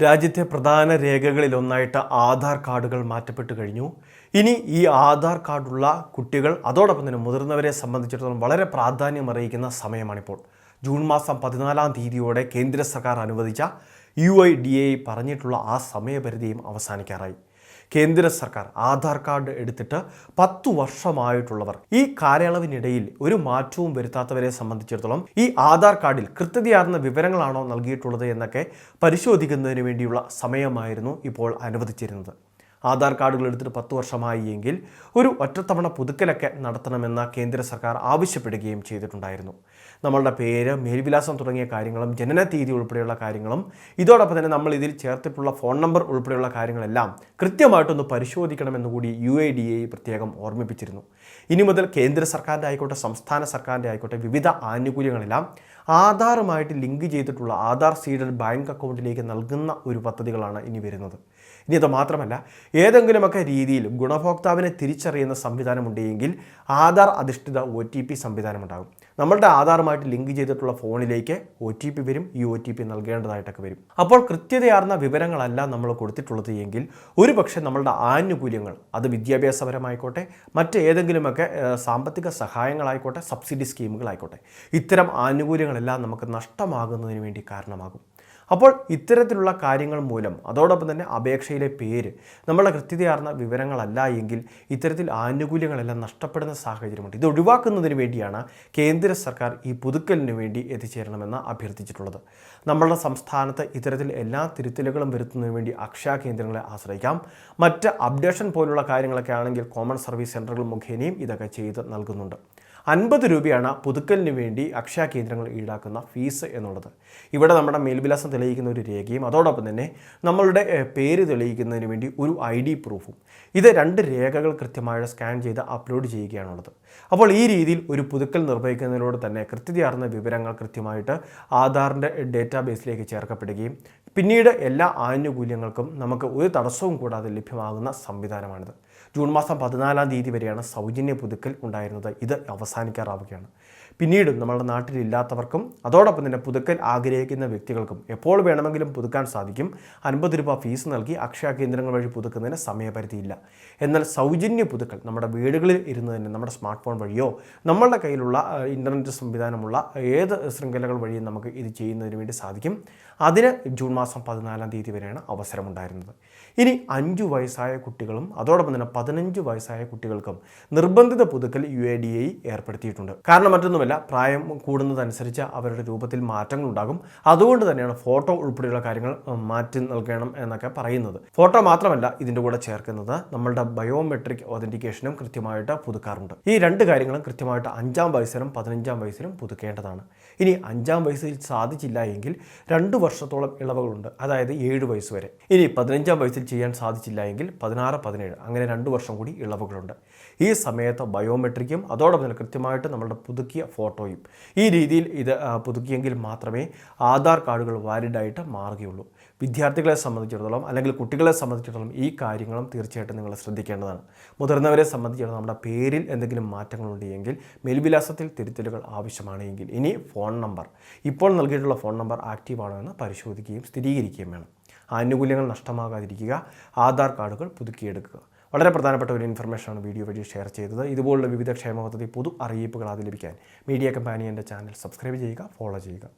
രാജ്യത്തെ പ്രധാന രേഖകളിൽ ഒന്നായിട്ട് ആധാർ കാർഡുകൾ മാറ്റപ്പെട്ടു കഴിഞ്ഞു. ഇനി ഈ ആധാർ കാർഡുള്ള കുട്ടികൾ അതോടൊപ്പം തന്നെ മുതിർന്നവരെ സംബന്ധിച്ചിടത്തോളം വളരെ പ്രാധാന്യം അറിയിക്കുന്ന സമയമാണിപ്പോൾ. ജൂൺ മാസം പതിനാലാം തീയതിയോടെ കേന്ദ്ര സർക്കാർ അനുവദിച്ച യു ഐ ഡി എ പറഞ്ഞിട്ടുള്ള ആ സമയപരിധിയും അവസാനിക്കാറായി. കേന്ദ്ര സർക്കാർ ആധാർ കാർഡ് എടുത്തിട്ട് പത്തു വർഷമായിട്ടുള്ളവർ ഈ കാലയളവിനിടയിൽ ഒരു മാറ്റവും വരുത്താത്തവരെ സംബന്ധിച്ചിടത്തോളം ഈ ആധാർ കാർഡിൽ കൃത്യതയാർന്ന വിവരങ്ങളാണോ നൽകിയിട്ടുള്ളത് എന്നൊക്കെ പരിശോധിക്കുന്നതിന് വേണ്ടിയുള്ള സമയമായിരുന്നു ഇപ്പോൾ അനുവദിച്ചിരുന്നത്. ആധാർ കാർഡുകൾ എടുത്തിട്ട് പത്ത് വർഷമായി എങ്കിൽ ഒരു ഒറ്റത്തവണ പുതുക്കലൊക്കെ നടത്തണമെന്ന കേന്ദ്ര സർക്കാർ ആവശ്യപ്പെടുകയും ചെയ്തിട്ടുണ്ടായിരുന്നു. നമ്മളുടെ പേര് മേൽവിലാസം തുടങ്ങിയ കാര്യങ്ങളും ജനന തീയതി ഉൾപ്പെടെയുള്ള കാര്യങ്ങളും ഇതോടൊപ്പം തന്നെ നമ്മൾ ഇതിൽ ചേർത്തിട്ടുള്ള ഫോൺ നമ്പർ ഉൾപ്പെടെയുള്ള കാര്യങ്ങളെല്ലാം കൃത്യമായിട്ടൊന്ന് പരിശോധിക്കണമെന്ന് കൂടി യു എ ഡി എ പ്രത്യേകം ഓർമ്മിപ്പിച്ചിരുന്നു. ഇനി മുതൽ കേന്ദ്ര സർക്കാരിന്റെ ആയിക്കോട്ടെ സംസ്ഥാന സർക്കാരിന്റെ ആയിക്കോട്ടെ വിവിധ ആനുകൂല്യങ്ങളെല്ലാം ആധാറുമായിട്ട് ലിങ്ക് ചെയ്തിട്ടുള്ള ആധാർ സീഡഡ് ബാങ്ക് അക്കൗണ്ടിലേക്ക് നൽകുന്ന ഒരു പദ്ധതികളാണ് ഇനി വരുന്നത്. ഇനി അത് മാത്രമല്ല ഏതെങ്കിലുമൊക്കെ രീതിയിൽ ഗുണഭോക്താവിനെ തിരിച്ചറിയുന്ന സംവിധാനമുണ്ടെങ്കിൽ ആധാർ അധിഷ്ഠിത ഒ ടി പി സംവിധാനമുണ്ടാകും. നമ്മളുടെ ആധാറുമായിട്ട് ലിങ്ക് ചെയ്തിട്ടുള്ള ഫോണിലേക്ക് ഒ ടി പി വരും ഈ ഒ ടി പി നൽകേണ്ടതായിട്ടൊക്കെ വരും. അപ്പോൾ കൃത്യതയാർന്ന വിവരങ്ങളല്ല നമ്മൾ കൊടുത്തിട്ടുള്ളത് എങ്കിൽ ഒരുപക്ഷെ നമ്മളുടെ ആനുകൂല്യങ്ങൾ അത് വിദ്യാഭ്യാസപരമായിക്കോട്ടെ മറ്റേതെങ്കിലുമൊക്കെ സാമ്പത്തിക സഹായങ്ങളായിക്കോട്ടെ സബ്സിഡി സ്കീമുകളായിക്കോട്ടെ ഇത്തരം ആനുകൂല്യങ്ങളെല്ലാം നമുക്ക് നഷ്ടമാകുന്നതിന് വേണ്ടി കാരണമാകും. അപ്പോൾ ഇത്തരത്തിലുള്ള കാര്യങ്ങൾ മൂലം അതോടൊപ്പം തന്നെ അപേക്ഷയിലെ പേര് നമ്മളുടെ കൃത്യതയാർന്ന വിവരങ്ങളല്ല എങ്കിൽ ഇത്തരത്തിൽ ആനുകൂല്യങ്ങളെല്ലാം നഷ്ടപ്പെടുന്ന സാഹചര്യമുണ്ട്. ഇത് ഒഴിവാക്കുന്നതിന് വേണ്ടിയാണ് കേന്ദ്ര സർക്കാർ ഈ പുതുക്കലിന് വേണ്ടി എത്തിച്ചേരണമെന്ന് അഭ്യർത്ഥിച്ചിട്ടുള്ളത്. നമ്മളുടെ സംസ്ഥാനത്ത് ഇത്തരത്തിൽ എല്ലാ തിരുത്തലുകളും വരുത്തുന്നതിന് വേണ്ടി അക്ഷയ കേന്ദ്രങ്ങളെ ആശ്രയിക്കാം. മറ്റ് അപ്ഡേഷൻ പോലുള്ള കാര്യങ്ങളൊക്കെ ആണെങ്കിൽ കോമൺ സർവീസ് സെന്ററുകൾ മുഖേനയും ഇതൊക്കെ ചെയ്ത് നൽകുന്നുണ്ട്. അൻപത് രൂപയാണ് പുതുക്കലിന് വേണ്ടി അക്ഷയ കേന്ദ്രങ്ങൾ ഈടാക്കുന്ന ഫീസ് എന്നുള്ളത്. ഇവിടെ നമ്മുടെ മേൽവിലാസം തെളിയിക്കുന്ന ഒരു രേഖയും അതോടൊപ്പം തന്നെ നമ്മളുടെ പേര് തെളിയിക്കുന്നതിന് വേണ്ടി ഒരു ഐ ഡി പ്രൂഫും. ഇത് രണ്ട് രേഖകൾ കൃത്യമായി സ്കാൻ ചെയ്ത് അപ്ലോഡ് ചെയ്യുകയാണുള്ളത്. അപ്പോൾ ഈ രീതിയിൽ ഒരു പുതുക്കൽ നിർവഹിക്കുന്നതിലൂടെ തന്നെ കൃത്യതയാർന്ന വിവരങ്ങൾ കൃത്യമായിട്ട് ആധാറിന്റെ ഡേറ്റാബേസിലേക്ക് ചേർക്കപ്പെടുകയും പിന്നീട് എല്ലാ ആനുകൂല്യങ്ങൾക്കും നമുക്ക് ഒരു തടസ്സവും കൂടാതെ ലഭ്യമാകുന്ന സംവിധാനമാണിത്. ജൂൺ മാസം പതിനാലാം തീയതി വരെയാണ് സൗജന്യ പുതുക്കൽ ഉണ്ടായിരുന്നത്. ഇത് അവസാനിക്കാറാവുകയാണ്. പിന്നീടും നമ്മുടെ നാട്ടിലില്ലാത്തവർക്കും അതോടൊപ്പം തന്നെ പുതുക്കൽ ആഗ്രഹിക്കുന്ന വ്യക്തികൾക്കും എപ്പോൾ വേണമെങ്കിലും പുതുക്കാൻ സാധിക്കും. അൻപത് രൂപ ഫീസ് നൽകി അക്ഷയ കേന്ദ്രങ്ങൾ വഴി പുതുക്കുന്നതിന് സമയപരിധിയില്ല. എന്നാൽ സൗജന്യ പുതുക്കൽ നമ്മുടെ വീടുകളിൽ ഇരുന്ന് തന്നെ നമ്മുടെ സ്മാർട്ട് ഫോൺ വഴിയോ നമ്മളുടെ കയ്യിലുള്ള ഇന്റർനെറ്റ് സംവിധാനമുള്ള ഏത് ശൃംഖലകൾ വഴിയും നമുക്ക് ഇത് ചെയ്യുന്നതിന് വേണ്ടി സാധിക്കും. അതിന് ജൂൺ മാസം പതിനാലാം തീയതി വരെയാണ് അവസരമുണ്ടായിരുന്നത്. ഇനി അഞ്ചു വയസ്സായ കുട്ടികളും അതോടൊപ്പം തന്നെ പതിനഞ്ച് വയസ്സായ കുട്ടികൾക്കും നിർബന്ധിത പുതുക്കൽ യു എ ഡി ഐ ഏർപ്പെടുത്തിയിട്ടുണ്ട്. കാരണം മറ്റൊന്നുമല്ല പ്രായം കൂടുന്നതനുസരിച്ച് അവരുടെ രൂപത്തിൽ മാറ്റങ്ങൾ ഉണ്ടാകും അതുകൊണ്ട് തന്നെയാണ് ഫോട്ടോ ഉൾപ്പെടെയുള്ള കാര്യങ്ങൾ മാറ്റി നൽകണം എന്നൊക്കെ പറയുന്നത്. ഫോട്ടോ മാത്രമല്ല ഇതിന്റെ കൂടെ ചേർക്കുന്നത് നമ്മളുടെ ബയോമെട്രിക് ഒതന്റിക്കേഷനും കൃത്യമായിട്ട് പുതുക്കാറുണ്ട്. ഈ രണ്ട് കാര്യങ്ങളും കൃത്യമായിട്ട് അഞ്ചാം വയസ്സിലും പതിനഞ്ചാം വയസ്സിലും പുതുക്കേണ്ടതാണ്. ഇനി അഞ്ചാം വയസ്സിൽ സാധിച്ചില്ല എങ്കിൽ രണ്ട് വർഷത്തോളം ഇളവുകളുണ്ട്. അതായത് ഏഴ് വയസ്സ് വരെ. ഇനി പതിനഞ്ചാം വയസ്സിൽ ചെയ്യാൻ സാധിച്ചില്ല എങ്കിൽ പതിനാറ് പതിനേഴ് അങ്ങനെ രണ്ട് വർഷം കൂടി ഇളവുകളുണ്ട്. ഈ സമയത്ത് ബയോമെട്രിക്കും അതോടൊപ്പം തന്നെ കൃത്യമായിട്ട് നമ്മളുടെ പുതുക്കിയ ഫോട്ടോയും. ഈ രീതിയിൽ ഇത് പുതുക്കിയെങ്കിൽ മാത്രമേ ആധാർ കാർഡുകൾ വാലിഡായിട്ട് മാറുകയുള്ളൂ. വിദ്യാർത്ഥികളെ സംബന്ധിച്ചിടത്തോളം അല്ലെങ്കിൽ കുട്ടികളെ സംബന്ധിച്ചിടത്തോളം ഈ കാര്യങ്ങളും തീർച്ചയായിട്ടും നിങ്ങൾ ശ്രദ്ധിക്കേണ്ടതാണ്. മുതിർന്നവരെ സംബന്ധിച്ചിടത്തോളം നമ്മുടെ പേരിൽ എന്തെങ്കിലും മാറ്റങ്ങളുണ്ട് എങ്കിൽ മേൽവിലാസത്തിൽ തിരുത്തലുകൾ ആവശ്യമാണെങ്കിൽ ഇനി ഫോൺ നമ്പർ. ഇപ്പോൾ നൽകിയിട്ടുള്ള ഫോൺ നമ്പർ ആക്റ്റീവ് ആണോ എന്ന് പരിശോധിക്കുകയും സ്ഥിരീകരിക്കുകയും വേണം. ആനുകൂല്യങ്ങൾ നഷ്ടമാകാതിരിക്കുക ആധാർ കാർഡുകൾ പുതുക്കിയെടുക്കുക. വളരെ പ്രധാനപ്പെട്ട ഒരു ഇൻഫർമേഷനാണ് വീഡിയോ വഴി ഷെയർ ചെയ്തത്. ഇതുപോലുള്ള വിവിധ ക്ഷേമ പദ്ധതി പൊതു അറിയിപ്പുകൾ അത് ലഭിക്കാൻ മീഡിയ കമ്പാനി എന്റെ ചാനൽ സബ്സ്ക്രൈബ് ചെയ്യുക ഫോളോ ചെയ്യുക.